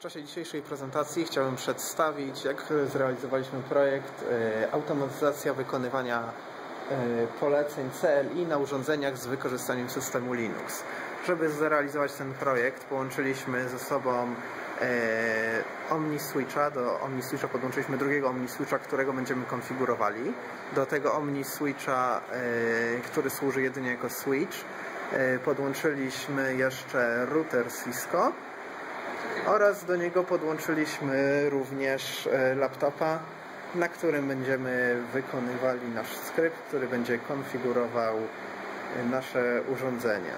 czasie dzisiejszej prezentacji chciałbym przedstawić, jak zrealizowaliśmy projekt e, automatyzacja wykonywania e, poleceń CLI na urządzeniach z wykorzystaniem systemu Linux. Żeby zrealizować ten projekt połączyliśmy ze sobą e, OmniSwitcha, do OmniSwitcha podłączyliśmy drugiego OmniSwitcha, którego będziemy konfigurowali. Do tego OmniSwitcha, który służy jedynie jako switch, podłączyliśmy jeszcze router Cisco oraz do niego podłączyliśmy również e, laptopa, na którym będziemy wykonywali nasz skrypt, który będzie konfigurował e, nasze urządzenie.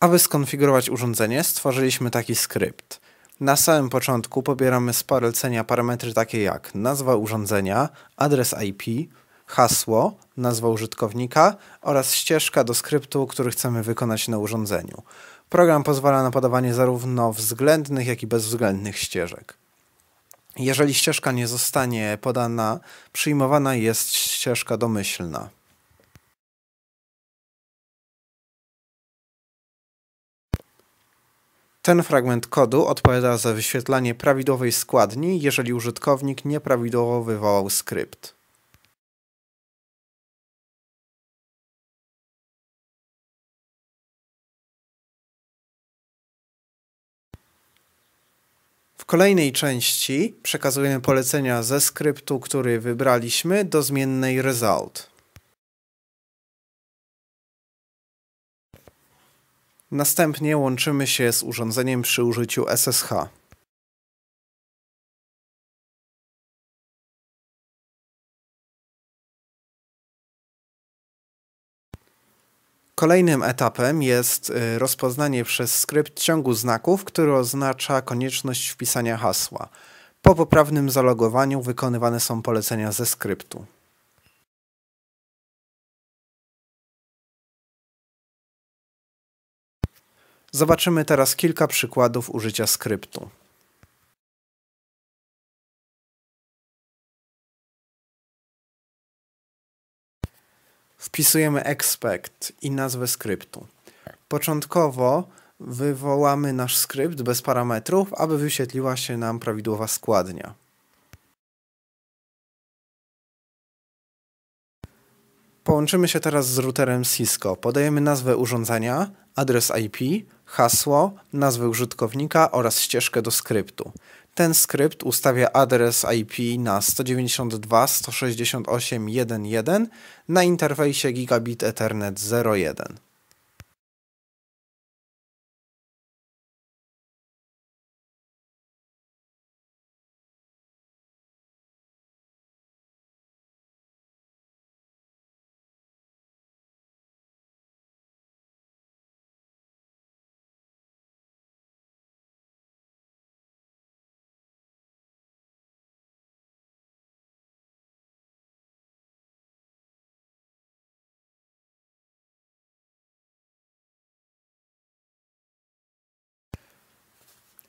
Aby skonfigurować urządzenie, stworzyliśmy taki skrypt. Na samym początku pobieramy z polecenia parametry takie jak nazwa urządzenia, adres IP, hasło, nazwa użytkownika oraz ścieżka do skryptu, który chcemy wykonać na urządzeniu. Program pozwala na podawanie zarówno względnych, jak i bezwzględnych ścieżek. Jeżeli ścieżka nie zostanie podana, przyjmowana jest ścieżka domyślna. Ten fragment kodu odpowiada za wyświetlanie prawidłowej składni, jeżeli użytkownik nieprawidłowo wywołał skrypt. Kolejnej części przekazujemy polecenia ze skryptu, który wybraliśmy do zmiennej result. Następnie łączymy się z urządzeniem przy użyciu SSH. Kolejnym etapem jest y, rozpoznanie przez skrypt ciągu znaków, który oznacza konieczność wpisania hasła. Po poprawnym zalogowaniu wykonywane są polecenia ze skryptu. Zobaczymy teraz kilka przykładów użycia skryptu. Wpisujemy expect i nazwę skryptu. Początkowo wywołamy nasz skrypt bez parametrów, aby wyświetliła się nam prawidłowa składnia. Połączymy się teraz z routerem Cisco. Podajemy nazwę urządzenia, adres IP, hasło, nazwę użytkownika oraz ścieżkę do skryptu. Ten skrypt ustawia adres IP na 192.168.1.1 na interfejsie Gigabit Ethernet 01.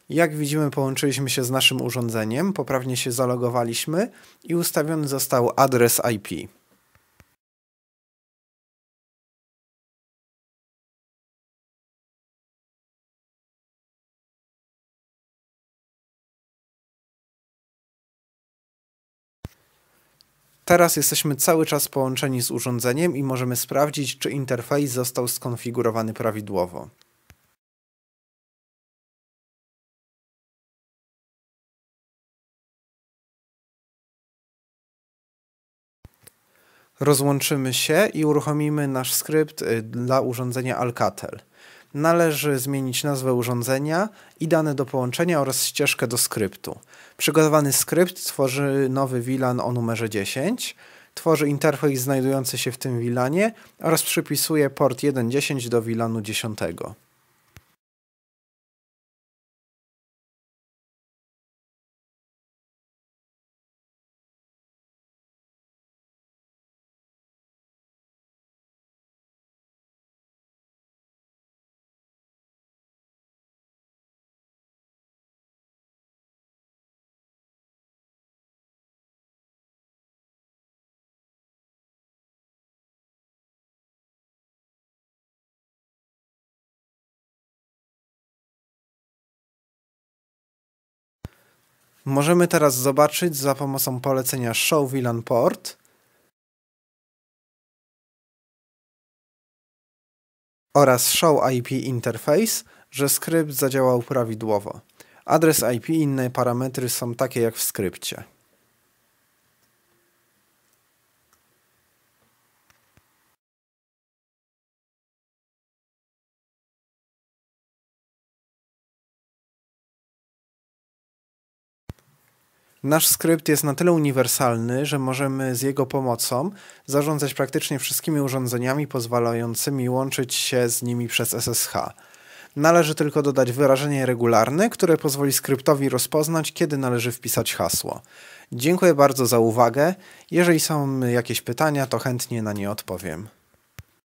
Jak widzimy, połączyliśmy się z naszym urządzeniem, poprawnie się zalogowaliśmy i ustawiony został adres IP. Teraz jesteśmy cały czas połączeni z urządzeniem i możemy sprawdzić, czy interfejs został skonfigurowany prawidłowo. Rozłączymy się i uruchomimy nasz skrypt y, dla urządzenia Alcatel. Należy zmienić nazwę urządzenia i dane do połączenia oraz ścieżkę do skryptu. Przygotowany skrypt tworzy nowy VLAN o numerze 10, tworzy interfejs znajdujący się w tym VLANie oraz przypisuje port 1.10 do VLANu 10. Możemy teraz zobaczyć za pomocą polecenia show VLAN port oraz show IP interface, że skrypt zadziałał prawidłowo. Adres IP i inne parametry są takie jak w skrypcie. Nasz skrypt jest na tyle uniwersalny, że możemy z jego pomocą zarządzać praktycznie wszystkimi urządzeniami pozwalającymi łączyć się z nimi przez SSH. Należy tylko dodać wyrażenie regularne, które pozwoli skryptowi rozpoznać, kiedy należy wpisać hasło. Dziękuję bardzo za uwagę. Jeżeli są jakieś pytania, to chętnie na nie odpowiem.